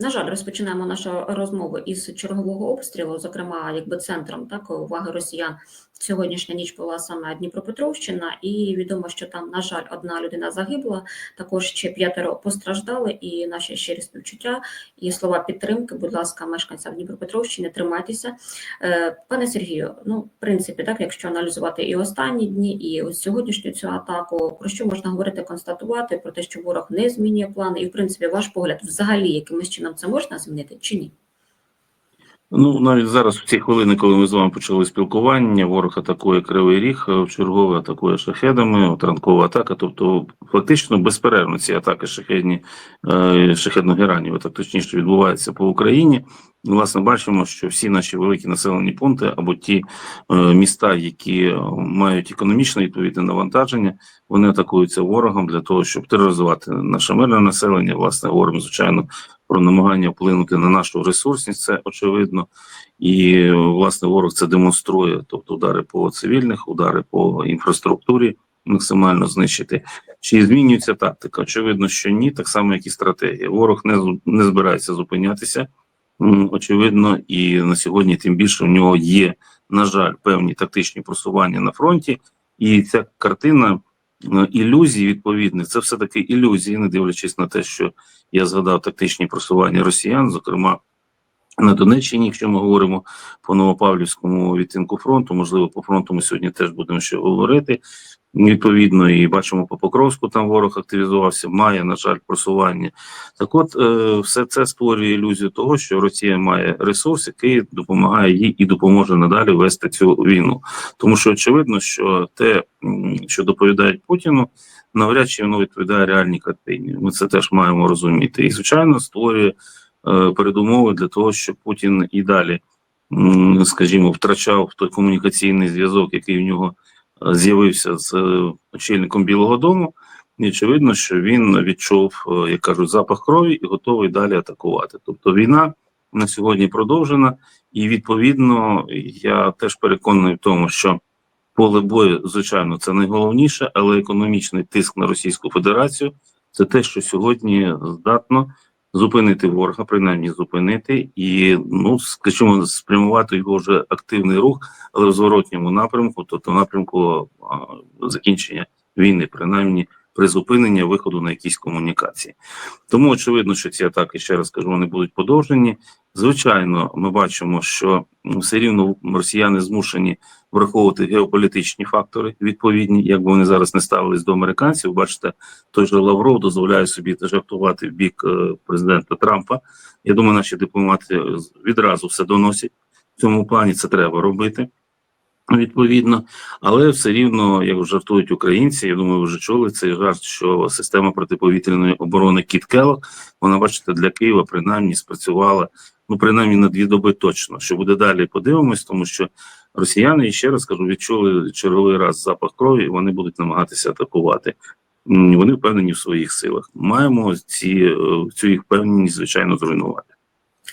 на жаль, розпочинаємо нашу розмову із чергового обстрілу, зокрема, якби центром так уваги росіян. Сьогоднішня ніч була саме Дніпропетровщина, і відомо, що там, на жаль, одна людина загибла, також ще п'ятеро постраждали. І наші щирі співчуття і слова підтримки. Будь ласка, мешканцям Дніпропетровщини, тримайтеся, Е, пане Сергію. Ну, в принципі, так, якщо аналізувати і останні дні, і ось сьогоднішню цю атаку, про що можна говорити, констатувати про те, що ворог не змінює плани, і в принципі, ваш погляд, взагалі, якимось чином це можна змінити чи ні? Ну, навіть зараз, в ці хвилини, коли ми з вами почали спілкування, ворог атакує Кривий Ріг, е, чергове атакує шахедами, от ранкова атака. Тобто, фактично безперервно ці атаки шахедні, е, шахедно-геранів, так точніше відбуваються по Україні. Власне, бачимо, що всі наші великі населені пункти або ті е, міста, які е, мають економічне відповідне навантаження, вони атакуються ворогом для того, щоб тероризувати наше мирне населення. Власне, говоримо, звичайно, про намагання вплинути на нашу ресурсність, це очевидно. І власне ворог це демонструє, тобто удари по цивільних, удари по інфраструктурі максимально знищити. Чи змінюється тактика? Очевидно, що ні, так само, як і стратегія. Ворог не не збирається зупинятися. Очевидно, і на сьогодні тим більше в нього є, на жаль, певні тактичні просування на фронті, і ця картина е, ілюзій відповідних це все таки ілюзії, не дивлячись на те, що я згадав тактичні просування росіян, зокрема на Донеччині, якщо ми говоримо по Новопавлівському відтинку фронту, можливо, по фронту ми сьогодні теж будемо ще говорити. Відповідно, і бачимо по Покровську, там ворог активізувався, має, на жаль, просування. Так от, е, все це створює ілюзію того, що Росія має ресурс, який допомагає їй і допоможе надалі вести цю війну. Тому що очевидно, що те, що доповідають Путіну, навряд чи воно відповідає реальній картині. Ми це теж маємо розуміти. І, звичайно, створює передумови для того, щоб Путін і далі, скажімо, втрачав той комунікаційний зв'язок, який в нього е, з'явився з е, очільником Білого Дому. І очевидно, що він відчув, е, як кажуть, запах крові і готовий далі атакувати. Тобто війна на сьогодні продовжена, і відповідно я теж переконаний в тому, що поле бою, звичайно, це найголовніше, але економічний тиск на Російську Федерацію це те, що сьогодні здатно зупинити ворога, принаймні зупинити, і ну скажімо, спрямувати його вже активний рух, але в зворотньому напрямку, тобто напрямку а, закінчення війни, принаймні призупинення виходу на якісь комунікації. Тому очевидно, що ці атаки, ще раз кажу, вони будуть подовжені. Звичайно, ми бачимо, що м, все рівно росіяни змушені враховувати геополітичні фактори відповідні, як вони зараз не ставились до американців. Бачите, той же Лавров дозволяє собі жартувати в бік е, президента Трампа. Я думаю, наші дипломати відразу все доносять. В цьому плані це треба робити. Відповідно, але все рівно, як жартують українці, я думаю, ви вже чули цей жарт, що система протиповітряної оборони Кіт вона, бачите, для Києва принаймні спрацювала ну принаймні на дві доби точно. Що буде далі? Подивимось, тому що росіяни, ще раз кажу, відчули черговий раз запах крові, і вони будуть намагатися атакувати. Вони впевнені в своїх силах. Маємо ці е, цю їх впевненість, звичайно, зруйнувати.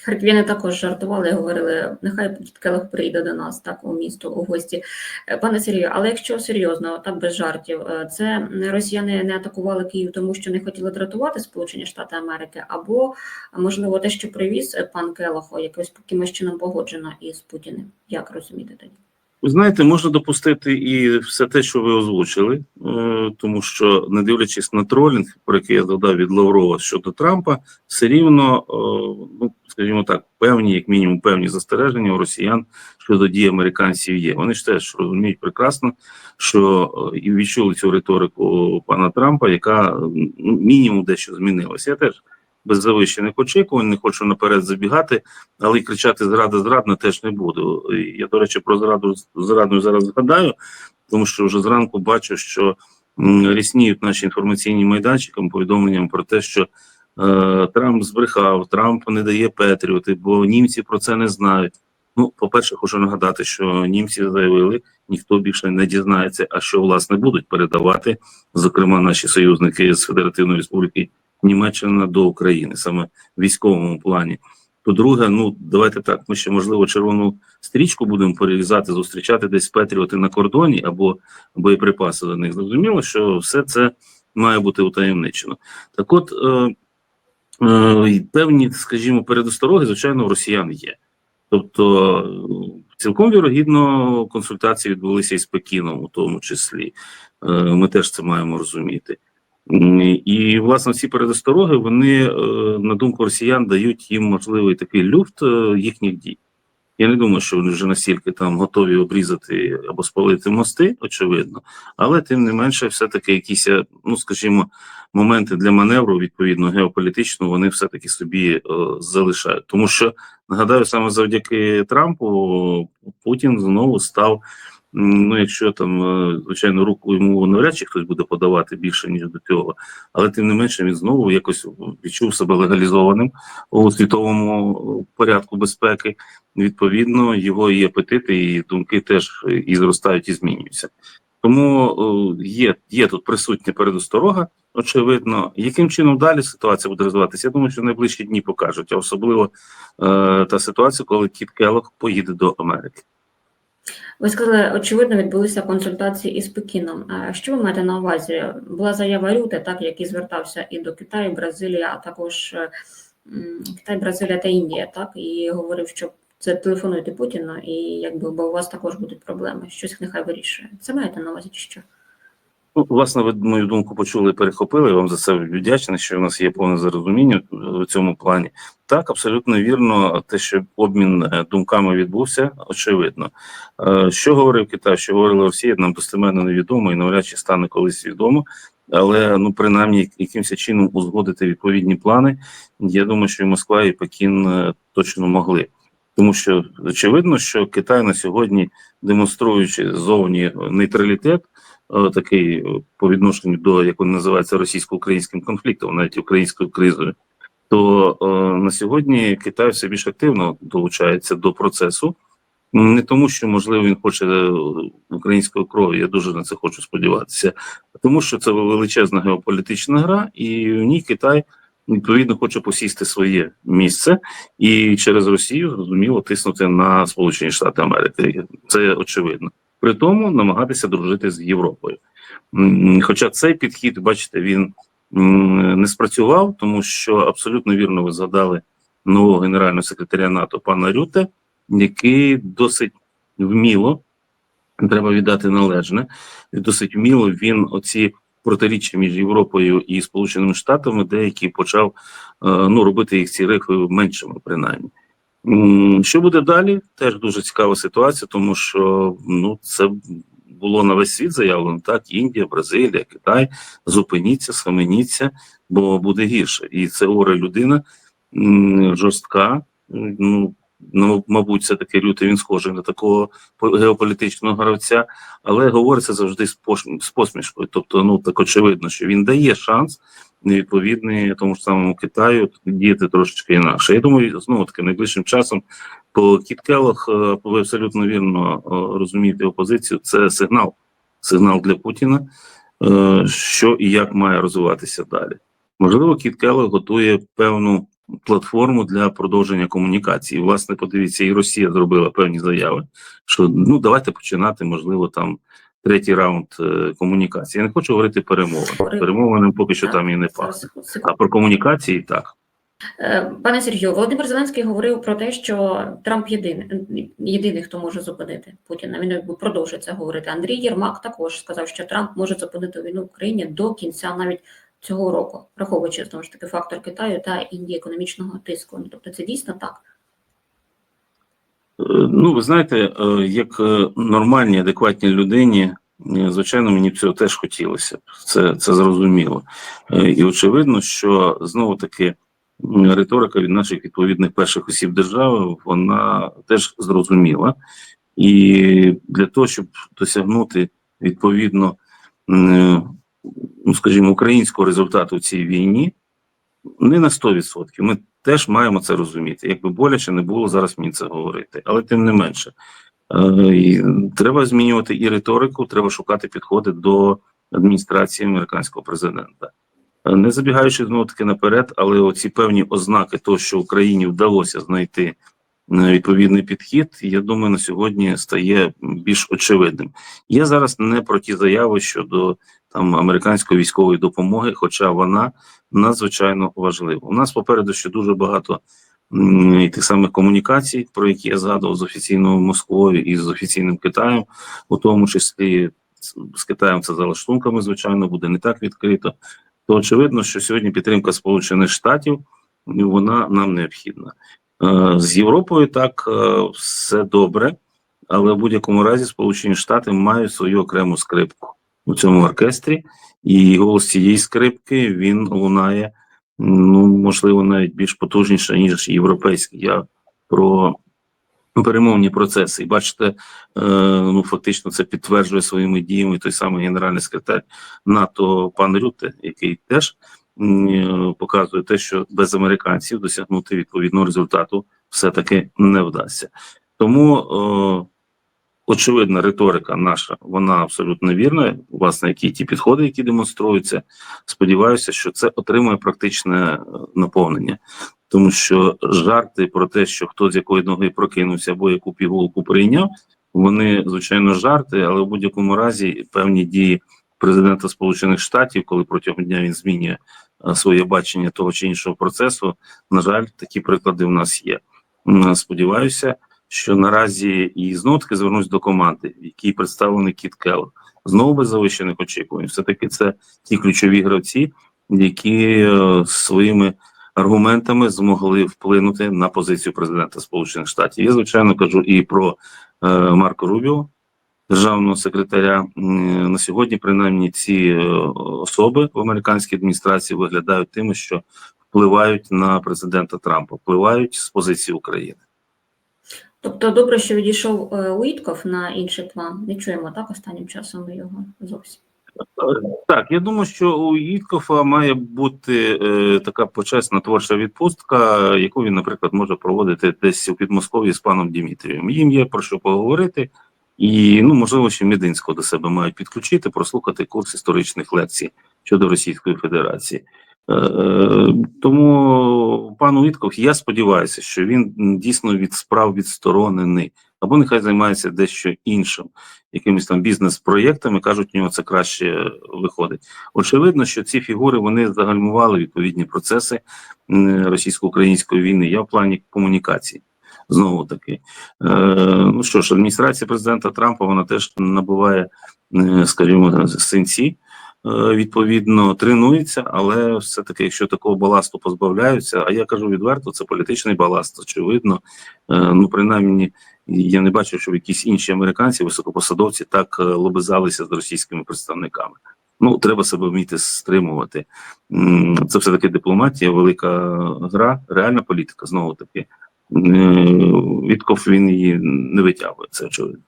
Харків'яни також жартували, говорили, нехай Келех прийде до нас так у місто у гості. Е, Пане Сергію, але якщо серйозно, так без жартів, е, це росіяни не атакували Київ, тому що не хотіли дратувати Сполучені Штати Америки, або можливо те, що привіз е, пан Келохо, якось якимось чином погоджено із Путіним. Як розуміти тоді? Ви знаєте, можна допустити і все те, що ви озвучили, е, тому що, не дивлячись на тролінг, про який я згадав від Лаврова щодо Трампа, все рівно, е, ну скажімо так, певні, як мінімум, певні застереження у росіян щодо дій американців є. Вони ж теж розуміють прекрасно, що е, і відчули цю риторику пана Трампа, яка ну, мінімум дещо змінилася. Я теж без завищених очікувань, не хочу наперед забігати, але й кричати зрада зрадна теж не буду. Я, до речі, про зраду зраду зараз згадаю, тому що вже зранку бачу, що рісніють наші інформаційні майданчикам повідомленням про те, що е, Трамп збрехав, Трамп не дає Петріоти, бо німці про це не знають. Ну, по-перше, хочу нагадати, що німці заявили, ніхто більше не дізнається, а що власне будуть передавати, зокрема, наші союзники з Федеративної Республіки Німеччина до України, саме в військовому плані. По-друге, ну давайте так. Ми ще можливо червону стрічку будемо перерізати, зустрічати десь Петріоти на кордоні або боєприпаси до них. Зрозуміло, що все це має бути утаємничено. Так, от е, Е, певні, скажімо, передостороги, звичайно, у росіян є. Тобто, е, цілком вірогідно, консультації відбулися і з Пекіном, у тому числі. Е, Ми теж це маємо розуміти. І, власне, ці передостороги, вони, е, на думку росіян, дають їм можливий такий люфт е, їхніх дій. Я не думаю, що вони вже настільки там готові обрізати або спалити мости, очевидно, але тим не менше, все-таки якісь, е, ну скажімо, моменти для маневру, відповідно, геополітично, вони все-таки собі е, залишають. Тому що нагадаю, саме завдяки Трампу Путін знову став. Ну, якщо там, е, звичайно, руку йому навряд чи хтось буде подавати більше, ніж до цього, але тим не менше він знову якось відчув себе легалізованим у світовому порядку безпеки. Відповідно, його і апетити, і думки теж і зростають, і змінюються. Тому е, є, є тут присутня передосторога, очевидно. Яким чином далі ситуація буде розвиватися? Я думаю, що найближчі дні покажуть, а особливо е, та ситуація, коли Кіт Келлог поїде до Америки. Ви сказали, очевидно, відбулися консультації із Пекіном. А Що ви маєте на увазі? Була заява Рюте, так який звертався і до Китаю, Бразилії, а також е, Китай, Бразилія та Індія, так і говорив, що це телефонуйте Путіну, і якби бо у вас також будуть проблеми. Щось нехай вирішує. Це маєте на увазі чи що? Ну, власне, ви мою думку почули і перехопили. Я вам за це вдячний, що у нас є повне зарозуміння в цьому плані. Так, абсолютно вірно, те, що обмін е, думками відбувся, очевидно. Е, Що говорив Китай, що говорила Росія, нам достеменно невідомо і навряд чи стане колись відомо. Але ну принаймні якимось чином узгодити відповідні плани. Я думаю, що і Москва і Пекін е, точно могли. Тому що очевидно, що Китай на сьогодні, демонструючи зовні нейтралітет, такий по відношенню до як він називається російсько-українським конфліктом, навіть українською кризою, то е, на сьогодні Китай все більш активно долучається до процесу. Не тому, що можливо він хоче е, української крові, я дуже на це хочу сподіватися, а тому що це величезна геополітична гра, і в ній Китай відповідно хоче посісти своє місце і через Росію зрозуміло тиснути на Сполучені Штати Америки. Це очевидно. При тому намагатися дружити з Європою. Хоча цей підхід, бачите, він не спрацював, тому що абсолютно вірно ви згадали нового генерального секретаря НАТО пана Рюте, який досить вміло треба віддати належне, досить вміло він оці протиріччя між Європою і Сполученими Штатами, деякі почав е, ну робити їх ці рифи меншими, принаймні. Що буде далі? Теж дуже цікава ситуація, тому що ну це було на весь світ заявлено. Так, Індія, Бразилія, Китай. Зупиніться, схаменіться, бо буде гірше. І це горе людина жорстка. Ну ну, мабуть, все таки лютий він схожий на такого по- геополітичного гравця, але говориться завжди з посмішкою. Тобто, ну так очевидно, що він дає шанс невідповідний тому ж самому Китаю діяти трошечки інакше. Я думаю, знову таки найближчим часом по Кіт Келлог, е, ви абсолютно вірно е, розумієте опозицію. Це сигнал, сигнал для Путіна, е, що і як має розвиватися далі. Можливо, Кіт Келлог готує певну платформу для продовження комунікації. Власне, подивіться, і Росія зробила певні заяви, що ну давайте починати, можливо, там третій раунд е, комунікації. Я не хочу говорити перемовин. Перемовини поки що там і не пахне. А про комунікації так. Е, Пане Сергію, Володимир Зеленський говорив про те, що Трамп єдиний, єдиний, хто може зупинити Путіна. Він продовжує це говорити. Андрій Єрмак також сказав, що Трамп може зупинити війну в Україні до кінця навіть цього року, враховуючи знову ж таки фактор Китаю та Індії економічного тиску. Ну, Тобто це дійсно так. Е, Ну, ви знаєте, е, як е, нормальній, адекватній людині, звичайно, мені б цього теж хотілося. б. Це, це зрозуміло. І очевидно, що знову таки риторика від наших відповідних перших осіб держави, вона теж зрозуміла. І для того, щоб досягнути відповідно, ну скажімо, українського результату в цій війні, не на 100%. Ми теж маємо це розуміти. Якби боляче не було зараз мені це говорити, але тим не менше. Е, треба змінювати і риторику, треба шукати підходи до адміністрації американського президента. Е, Не забігаючи знову таки наперед, але оці певні ознаки того, що Україні вдалося знайти е, відповідний підхід, я думаю, на сьогодні стає більш очевидним. Я зараз не про ті заяви щодо там американської військової допомоги, хоча вона надзвичайно важливо. У нас попереду ще дуже багато і тих самих комунікацій, про які я згадував з офіційною Москвою і з офіційним Китаєм, у тому числі з- з Китаєм це за лаштунками, звичайно, буде не так відкрито. То очевидно, що сьогодні підтримка Сполучених Штатів ну, вона нам необхідна. Е, З Європою так е, все добре, але в будь-якому разі Сполучені Штати мають свою окрему скрипку у цьому оркестрі, і голос цієї скрипки він лунає, ну можливо, навіть більш потужніше, ніж європейський. Я про перемовні процеси. І бачите, е, ну фактично це підтверджує своїми діями той самий генеральний секретар НАТО пан Рюте, який теж е, показує те, що без американців досягнути відповідного результату все-таки не вдасться. Тому е, очевидна риторика наша, вона абсолютно вірна. Власне, які ті підходи, які демонструються. Сподіваюся, що це отримує практичне е, наповнення, тому що жарти про те, що хто з якої ноги прокинувся або яку пігулку прийняв, вони звичайно жарти, але в будь-якому разі певні дії президента Сполучених Штатів, коли протягом дня він змінює е, своє бачення того чи іншого процесу, на жаль, такі приклади в нас є. Сподіваюся, що наразі і знову таки звернусь до команди, в якій представлений Кіт Келлер. Знову без завищених очікувань. Все таки це ті ключові гравці, які е, своїми аргументами змогли вплинути на позицію президента Сполучених Штатів. Я звичайно кажу і про е, Марко Рубіо, державного секретаря. На сьогодні, принаймні, ці е, особи в американській адміністрації виглядають тими, що впливають на президента Трампа, впливають з позиції України. Тобто добре, що відійшов е, Уітков на інший план. Не чуємо так останнім часом його зовсім. Так, я думаю, що у Іткофа має бути е, така почесна творча відпустка, яку він, наприклад, може проводити десь у Підмосков'ї з паном Дімітрієм. Їм є про що поговорити, і ну можливо, ще Мединського до себе мають підключити, прослухати курс історичних лекцій щодо Російської Федерації. Е, тому пану Вітков, я сподіваюся, що він дійсно від справ відсторонений, або нехай займається дещо іншим якимись там бізнес-проєктами, кажуть, у нього це краще виходить. Очевидно, що ці фігури вони загальмували відповідні процеси російсько-української війни. Я в плані комунікації. Знову таки, е, ну що ж, адміністрація президента Трампа вона теж набуває, скажімо, синці. Е, Відповідно, тренується, але все-таки, якщо такого баласту позбавляються, а я кажу відверто, це політичний баласт, очевидно. Е, Ну, принаймні, я не бачив, щоб якісь інші американці, високопосадовці, так е, лобизалися з російськими представниками. Ну, треба себе вміти стримувати. Це все таки дипломатія, велика гра, реальна політика. Знову таки, Вітков він її не витягує. Це очевидно.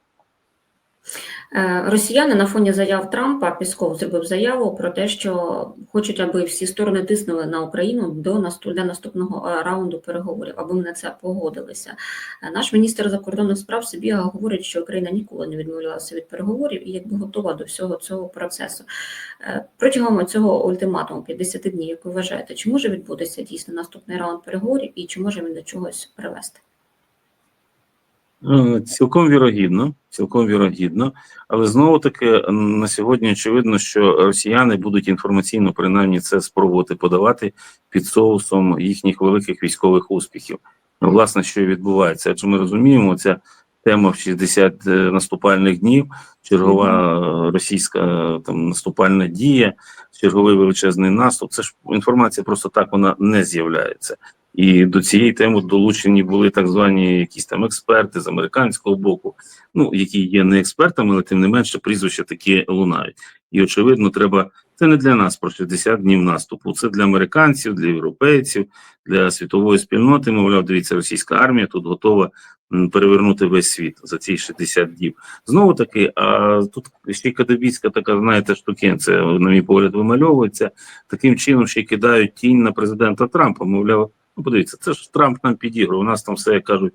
Е, Росіяни на фоні заяв Трампа Пісков зробив заяву про те, що хочуть, аби всі сторони тиснули на Україну до наступного е, раунду переговорів, аби ми на це погодилися. Е, Наш міністр закордонних справ Сибіга говорить, що Україна ніколи не відмовлялася від переговорів і якби готова до всього цього процесу. Протягом цього ультиматуму 50 днів, як ви вважаєте, чи може відбутися дійсно наступний раунд переговорів і чи може він до чогось привести? Е, Цілком вірогідно, цілком вірогідно, але знову таки на сьогодні очевидно, що росіяни будуть інформаційно принаймні це спробувати подавати під соусом їхніх великих військових успіхів. Ну, Власне, що і відбувається, адже ми розуміємо, ця тема в 60 наступальних днів, чергова е, російська е, там наступальна дія, черговий величезний наступ. Це ж інформація просто так вона не з'являється. І до цієї теми долучені були так звані якісь там експерти з американського боку, ну які є не експертами, але тим не менше прізвища такі лунають. І очевидно, треба це не для нас про 60 днів наступу. Це для американців, для європейців, для світової спільноти. Мовляв, дивіться, російська армія тут готова перевернути весь світ за ці 60 днів. Знову таки, а тут ще кадебійська така, знаєте, штукенція, на мій погляд, вимальовується таким чином, ще кидають тінь на президента Трампа. Мовляв, ну подивіться, це ж Трамп нам підіграв. У нас там все як кажуть,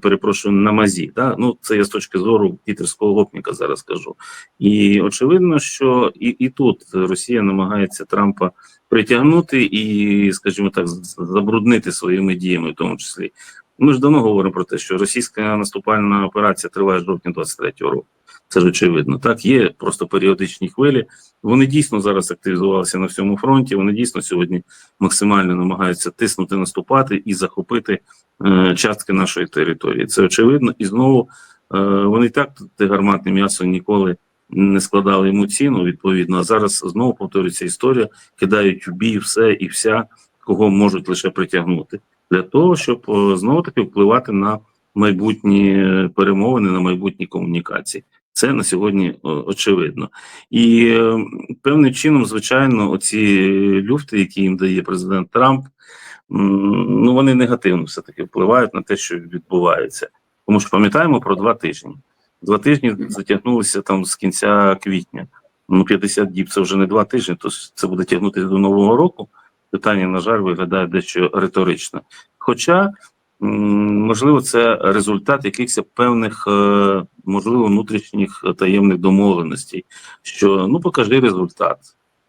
перепрошую на мазі. Да? Ну це я з точки зору пітерського гопніка зараз кажу. І очевидно, що і, і тут Росія намагається Трампа притягнути і, скажімо так, забруднити своїми діями, в тому числі. Ми ж давно говоримо про те, що російська наступальна операція триває з жовтня 23-го року. Це ж очевидно. Так, є просто періодичні хвилі. Вони дійсно зараз активізувалися на всьому фронті. Вони дійсно сьогодні максимально намагаються тиснути, наступати і захопити е, частки нашої території. Це очевидно. І знову е, вони так те гарматне м'ясо ніколи не складали йому ціну. Відповідно, а зараз знову повторюється історія, кидають у бій все і вся, кого можуть лише притягнути, для того, щоб е, знову таки впливати на майбутні е, перемовини, на майбутні комунікації. Це на сьогодні е, очевидно. І певним чином, звичайно, оці люфти, які їм дає президент Трамп, ну вони негативно все таки впливають на те, що відбувається. Тому що пам'ятаємо про два тижні. Два тижні затягнулися там з кінця квітня. Ну, 50 діб це вже не два тижні, то це буде тягнутися до нового року. Питання, на жаль, виглядає дещо риторично. Хоча, можливо, це результат якихось певних, е, можливо, внутрішніх таємних домовленостей, що ну покажи результат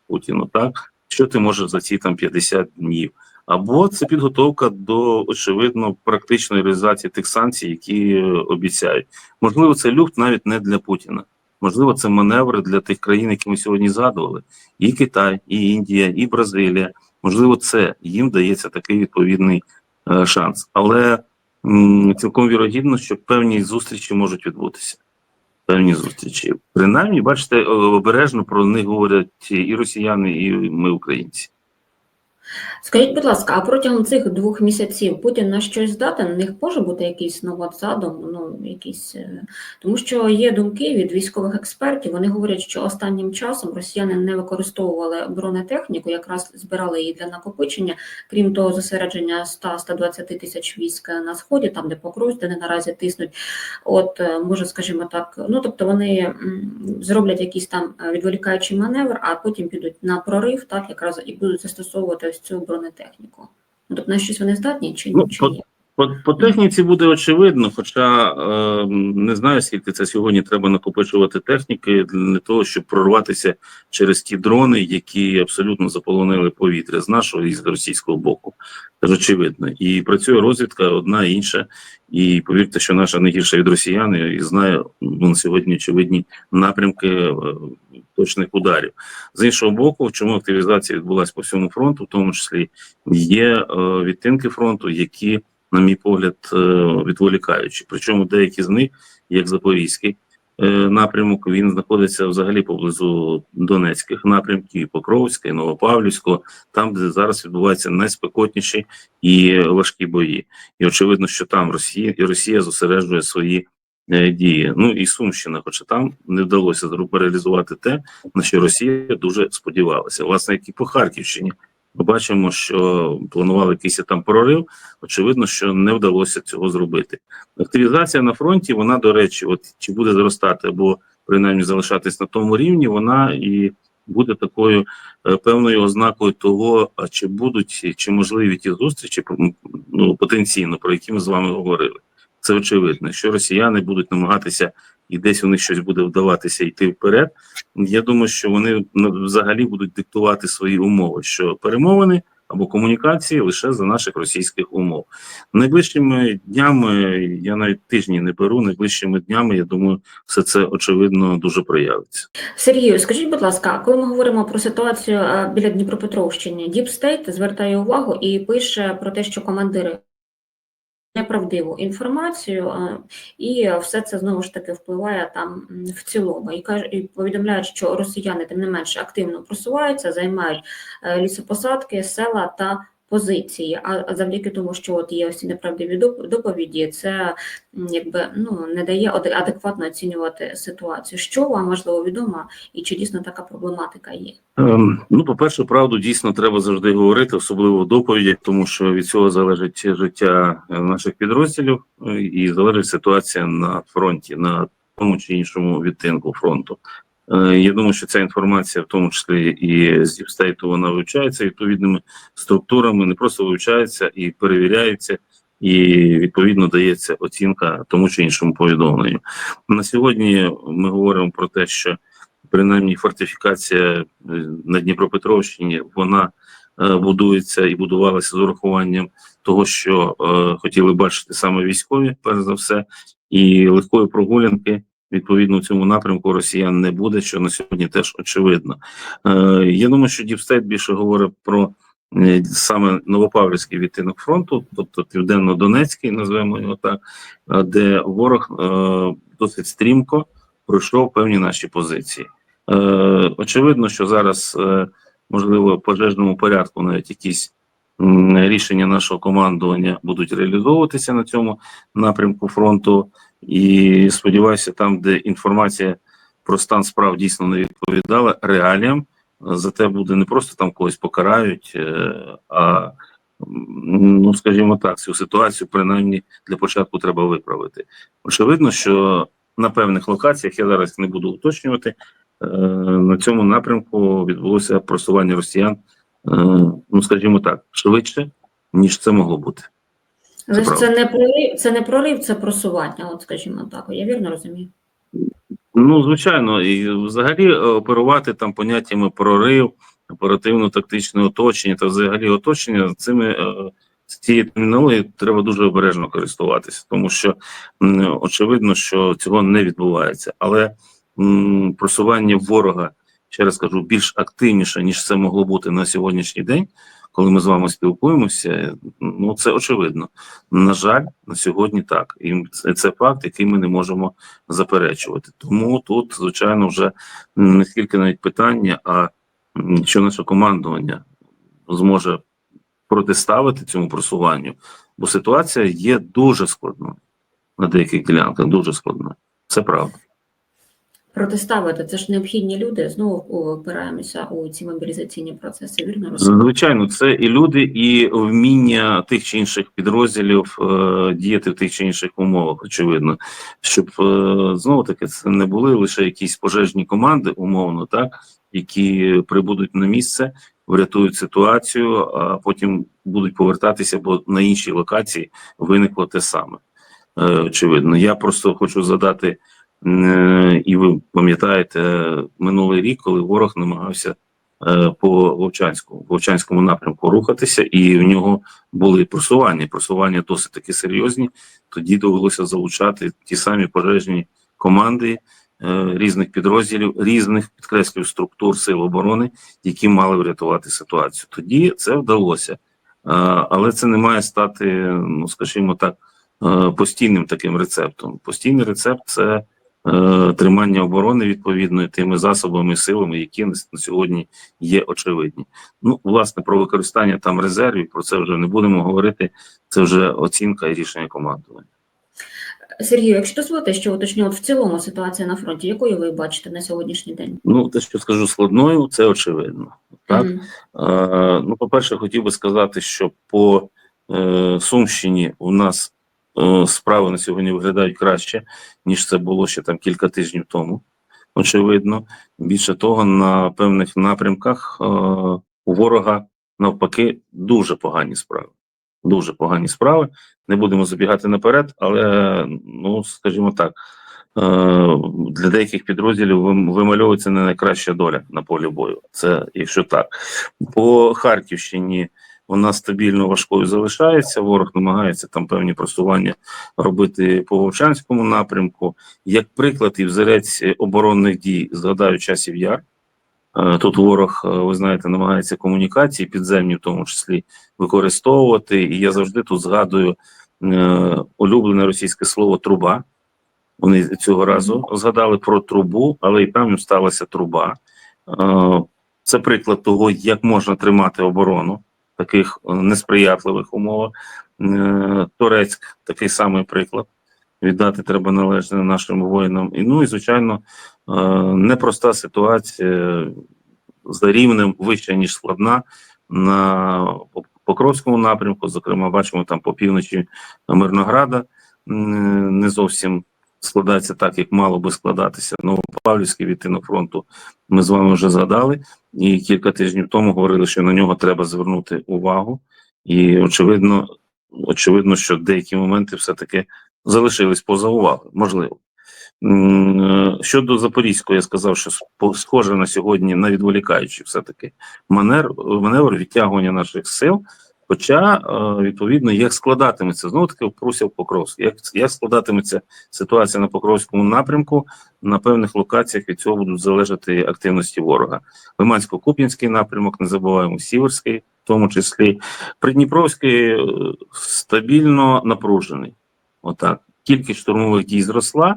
Путіну, так що ти можеш за ці там 50 днів. Або це підготовка до очевидно практичної реалізації тих санкцій, які обіцяють. Можливо, це люфт навіть не для Путіна. Можливо, це маневр для тих країн, які ми сьогодні згадували: і Китай, і Індія, і Бразилія. Можливо, це їм дається такий відповідний е, шанс. Але м, цілком вірогідно, що певні зустрічі можуть відбутися. Певні зустрічі. Принаймні, бачите, е, обережно про них говорять і росіяни, і ми, українці. Скажіть, будь ласка, а протягом цих двох місяців Путін на щось здатен? У них може бути якийсь задум, ну якийсь е, тому, що є думки від військових експертів. Вони говорять, що останнім часом росіяни не використовували бронетехніку, якраз збирали її для накопичення. Крім того, зосередження 100-120 тисяч військ на сході, там де Покровськ, де не наразі тиснуть. От е, може, скажімо так, ну тобто вони зроблять якийсь там е, відволікаючий маневр, а потім підуть на прорив, так якраз і будуть застосовувати ось цю бронетехніку. Ну, тобто на щось вони здатні чи? Ну, чи ні? По, по техніці буде очевидно, хоча е, не знаю, скільки це сьогодні треба накопичувати техніки для того, щоб прорватися через ті дрони, які абсолютно заполонили повітря з нашого і з російського боку. Це ж очевидно. І працює розвідка одна і інша. І повірте, що наша не гірша від росіян і знає ну, на сьогодні очевидні напрямки е, точних ударів. З іншого боку, чому активізація відбулася по всьому фронту, в тому числі є е, відтинки фронту, які на мій погляд, е, відволікаючі. Причому деякі з них, як Запорізький е, напрямок, він знаходиться взагалі поблизу Донецьких напрямків, Покровська, і Новопавлівського, там, де зараз відбуваються найспекотніші і важкі бої. І очевидно, що там Росія і Росія зосереджує свої дії. Ну і Сумщина, хоча там не вдалося реалізувати те, на що Росія дуже сподівалася. Власне, як і по Харківщині. Ми бачимо, що планували якийсь там прорив. Очевидно, що не вдалося цього зробити. Активізація на фронті, вона, до речі, от чи буде зростати або принаймні залишатись на тому рівні, вона і буде такою е, певною ознакою того, чи будуть чи можливі ті зустрічі ну, потенційно, про які ми з вами говорили. Це очевидно, що росіяни будуть намагатися і десь у них щось буде вдаватися йти вперед. Я думаю, що вони взагалі будуть диктувати свої умови, що перемовини або комунікації лише за наших російських умов. Найближчими днями я навіть тижні не беру. Найближчими днями я думаю, все це очевидно дуже проявиться. Сергію, скажіть, будь ласка, коли ми говоримо про ситуацію біля Дніпропетровщини, State звертає увагу і пише про те, що командири неправдиву інформацію, і все це знову ж таки впливає там в цілому. І і повідомляють, що росіяни тим не менше активно просуваються, займають е, лісопосадки, села та позиції. А завдяки тому, що от є ось ці неправдиві доп- доповіді, це якби ну не дає аде- адекватно оцінювати ситуацію. Що вам можливо відомо, і чи дійсно така проблематика є? Ем, ну, по-перше, правду дійсно треба завжди говорити, особливо в доповідях, тому що від цього залежить життя е, наших підрозділів е, і залежить ситуація на фронті, на тому чи іншому відтинку фронту. Е, Я думаю, що ця інформація, в тому числі і з Діпстейту, вона вивчається відповідними структурами, не просто вивчається і перевіряється, і відповідно дається оцінка тому чи іншому повідомленню. На сьогодні ми говоримо про те, що принаймні фортифікація е, на Дніпропетровщині вона е, будується і будувалася з урахуванням того, що хотіли бачити саме військові, перш за все, і легкої прогулянки. Відповідно, в цьому напрямку росіян не буде, що на сьогодні теж очевидно. Е, я думаю, що Діпстейт більше говорить про е, саме Новопавлівський відтинок фронту, тобто Південно-Донецький, назвемо його так, е, де ворог досить стрімко пройшов певні наші позиції. Очевидно, що зараз, можливо, в пожежному порядку навіть якісь рішення нашого командування будуть реалізовуватися на цьому напрямку фронту. І сподіваюся, там, де інформація про стан справ дійсно не відповідала реаліям, зате буде не просто там когось покарають, е, а ну скажімо так, цю ситуацію принаймні для початку треба виправити. Очевидно, що на певних локаціях я зараз не буду уточнювати. е, На цьому напрямку відбулося просування росіян, е, ну скажімо так, швидше, ніж це могло бути. Але ж це не прорив, це не прорив, це просування, от скажімо так. Я вірно розумію. Ну, звичайно, і взагалі е, оперувати там поняттями прорив, оперативно-тактичне оточення та взагалі оточення цими е, з цією термінологією треба дуже обережно користуватися, тому що очевидно, що цього не відбувається. Але м, просування ворога, ще раз кажу, більш активніше, ніж це могло бути на сьогоднішній день, коли ми з вами спілкуємося. Ну це очевидно. На жаль, на сьогодні так, і це, факт, який ми не можемо заперечувати. Тому тут, звичайно, вже не скільки навіть питання, а що наше командування зможе протиставити цьому просуванню, бо ситуація є дуже складною на деяких ділянках, дуже складною. Це правда. Протиставити це ж необхідні люди. Знову опираємося у ці мобілізаційні процеси. Вірно розумію. Звичайно, це і люди, і вміння тих чи інших підрозділів е, діяти в тих чи інших умовах, очевидно, щоб е, знову таки це не були лише якісь пожежні команди, умовно, так які прибудуть на місце, врятують ситуацію, а потім будуть повертатися, бо на іншій локації виникло те саме. Е, очевидно, я просто хочу задати, і ви пам'ятаєте минулий рік, коли ворог намагався е, по Вовчанську, Вовчанському напрямку рухатися, і в нього були просування. Просування досить таки серйозні. Тоді довелося залучати ті самі пожежні команди е, різних підрозділів, різних підкреслюю структур сил оборони, які мали врятувати ситуацію. Тоді це вдалося, Е, але це не має стати, ну скажімо так, е, постійним таким рецептом. Постійний рецепт це е, тримання оборони відповідно тими засобами силами, які на сьогодні є очевидні. Ну, власне, про використання там резервів, про це вже не будемо говорити. Це вже оцінка і рішення командування. Сергію, якщо дозволите, що уточню, от в цілому ситуація на фронті, якою ви бачите на сьогоднішній день? Ну, те, що скажу складною, це очевидно. Так, Мгм. Е, ну, по-перше, хотів би сказати, що по е, Сумщині у нас е, справи на сьогодні виглядають краще, ніж це було ще там кілька тижнів тому. Очевидно, більше того, на певних напрямках е, у ворога навпаки дуже погані справи. Дуже погані справи. Не будемо забігати наперед, але ну скажімо так, е, для деяких підрозділів вимальовується не найкраща доля на полі бою. Це якщо так. По Харківщині вона стабільно важкою залишається. Ворог намагається там певні просування робити по Вовчанському напрямку. Як приклад і взірець оборонних дій, згадаю часів яр. Е, Тут ворог, е, ви знаєте, намагається комунікації підземні, в тому числі використовувати. І я завжди тут згадую е, улюблене російське слово труба. Вони цього разу згадали про трубу, але і там сталася труба. Е, Це приклад того, як можна тримати оборону таких е, несприятливих умовах. Е, Турецьк такий самий приклад. Віддати треба належне нашим воїнам. І ну і звичайно, е, непроста ситуація за рівнем вища, ніж складна на Покровському напрямку. Зокрема, бачимо там по півночі Мирнограда не зовсім складається так, як мало би складатися. Новопавлівський відтинок фронту ми з вами вже згадали, і кілька тижнів тому говорили, що на нього треба звернути увагу. І очевидно, очевидно, що деякі моменти все-таки залишились поза увагою. Можливо. Е, Щодо Запорізького, я сказав, що схоже на сьогодні на відволікаючий все-таки манер, маневр відтягування наших сил. Хоча, е, відповідно, як складатиметься, знову таки впруся Покровськ, як, як складатиметься ситуація на Покровському напрямку, на певних локаціях від цього будуть залежати активності ворога. Лимансько-Куп'янський напрямок, не забуваємо, Сіверський, в тому числі. Придніпровський е, стабільно напружений. Отак. Кількість штурмових дій зросла,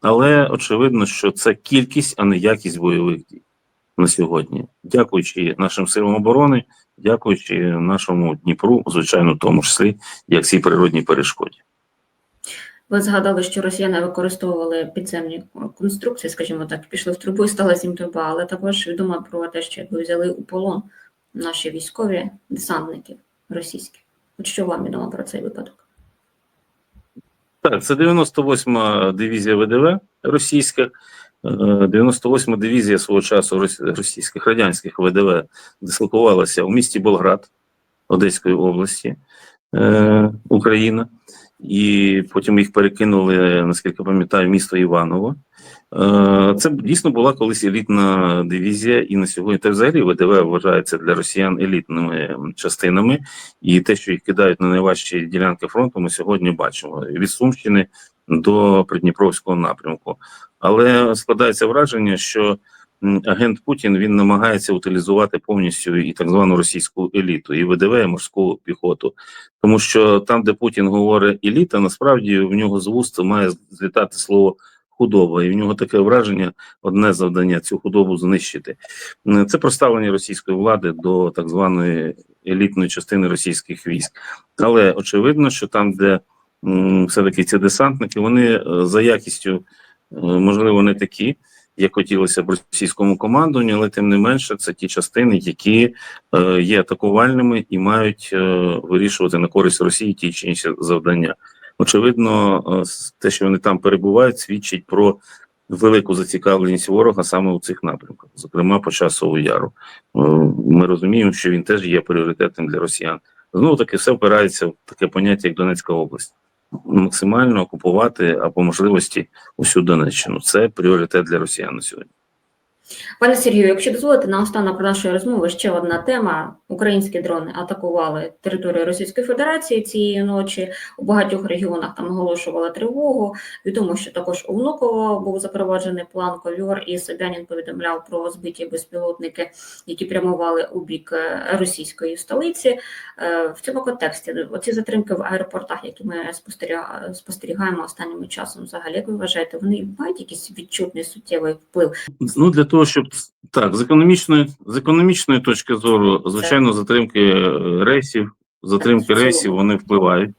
але очевидно, що це кількість, а не якість бойових дій на сьогодні. Дякуючи нашим силам оборони, дякуючи нашому Дніпру, звичайно, в тому числі, як цій природній перешкоді. Ви згадали, що росіяни використовували підземні конструкції, скажімо так, пішли в трубу і сталася їм труба, але також відомо про те, що якби взяли у полон наші військові десантники російські. От що вам відомо про цей випадок? Так, це 98-ма дивізія ВДВ російська. Е, 98-ма дивізія свого часу російських радянських ВДВ дислокувалася у місті Болград Одеської області, е, Україна, і потім їх перекинули, наскільки пам'ятаю, місто Іваново. Е, Це дійсно була колись елітна дивізія, і на сьогодні та взагалі ВДВ вважається для росіян елітними частинами. І те, що їх кидають на найважчі ділянки фронту, ми сьогодні бачимо від Сумщини до Придніпровського напрямку. Але складається враження, що агент Путін він намагається утилізувати повністю і так звану російську еліту, і ВДВ, і морську піхоту. Тому що там, де Путін говорить еліта, насправді в нього з вуст має злітати слово худоба, і в нього таке враження, одне завдання цю худобу знищити. Це проставлення російської влади до так званої елітної частини російських військ. Але очевидно, що там, де все-таки ці десантники, вони е, за якістю, можливо, не такі, як хотілося б російському командуванню, але тим не менше, це ті частини, які е, є атакувальними і мають е, вирішувати на користь Росії ті чи інші завдання. Очевидно, е, те, що вони там перебувають, свідчить про велику зацікавленість ворога саме у цих напрямках, зокрема по часову яру. Ми розуміємо, що він теж є пріоритетним для росіян. Знову таки, все впирається в таке поняття, як Донецька область. Максимально окупувати а по можливості усю Донеччину. Це пріоритет для росіян на сьогодні. Пане Сергію, якщо дозволите, наостанок нашої розмови ще одна тема. Українські дрони атакували територію Російської Федерації цієї ночі. У багатьох регіонах там оголошували тривогу. Відомо, що також у Внуково був запроваджений план ковьор, і Собянін повідомляв про збиті безпілотники, які прямували у бік е, російської столиці. Е, В цьому контексті оці затримки в аеропортах, які ми спостеріга- спостерігаємо останнім часом, взагалі, як ви вважаєте, вони мають якийсь відчутний суттєвий вплив Ну для того, щоб так з економічної з економічної точки зору, звичайно, затримки е, рейсів, затримки рейсів вони впливають.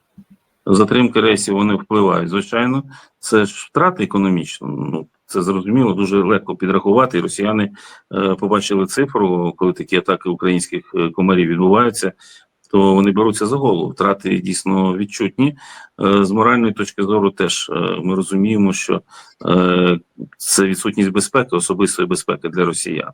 Затримки рейсів вони впливають. Звичайно, це ж втрати економічно. Ну це зрозуміло, дуже легко підрахувати. І росіяни е, побачили цифру, коли такі атаки українських е, комарів відбуваються. То вони беруться за голову. Втрати дійсно відчутні. Е, З моральної точки зору, теж е, ми розуміємо, що е, це відсутність безпеки, особистої безпеки для росіян.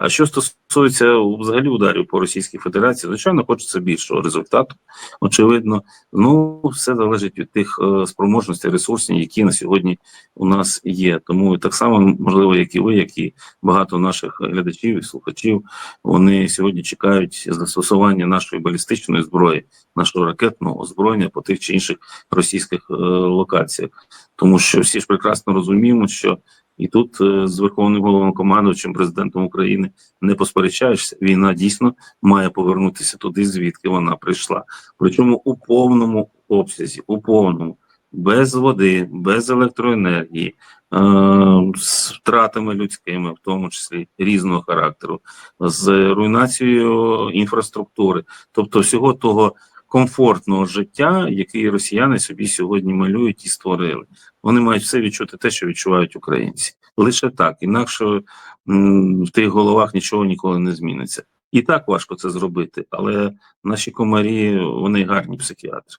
А що стосується взагалі ударів по Російській Федерації, звичайно, хочеться більшого результату. Очевидно, ну все залежить від тих спроможностей, ресурсів, які на сьогодні у нас є. Тому так само можливо, як і ви, як і багато наших глядачів і слухачів, вони сьогодні чекають застосування нашої балістичної зброї, нашого ракетного озброєння по тих чи інших російських е, локаціях, тому що всі ж прекрасно розуміємо, що і тут е, з верховним головнокомандуючим президентом України не посперечаєшся. Війна дійсно має повернутися туди, звідки вона прийшла. Причому у повному обсязі, у повному, без води, без електроенергії, е, з втратами людськими, в тому числі різного характеру, з руйнацією інфраструктури, тобто всього того комфортного життя, який росіяни собі сьогодні малюють і створили. Вони мають все відчути те, що відчувають українці. Лише так, інакше в тих головах нічого ніколи не зміниться. І так важко це зробити, але наші комарі вони гарні психіатри.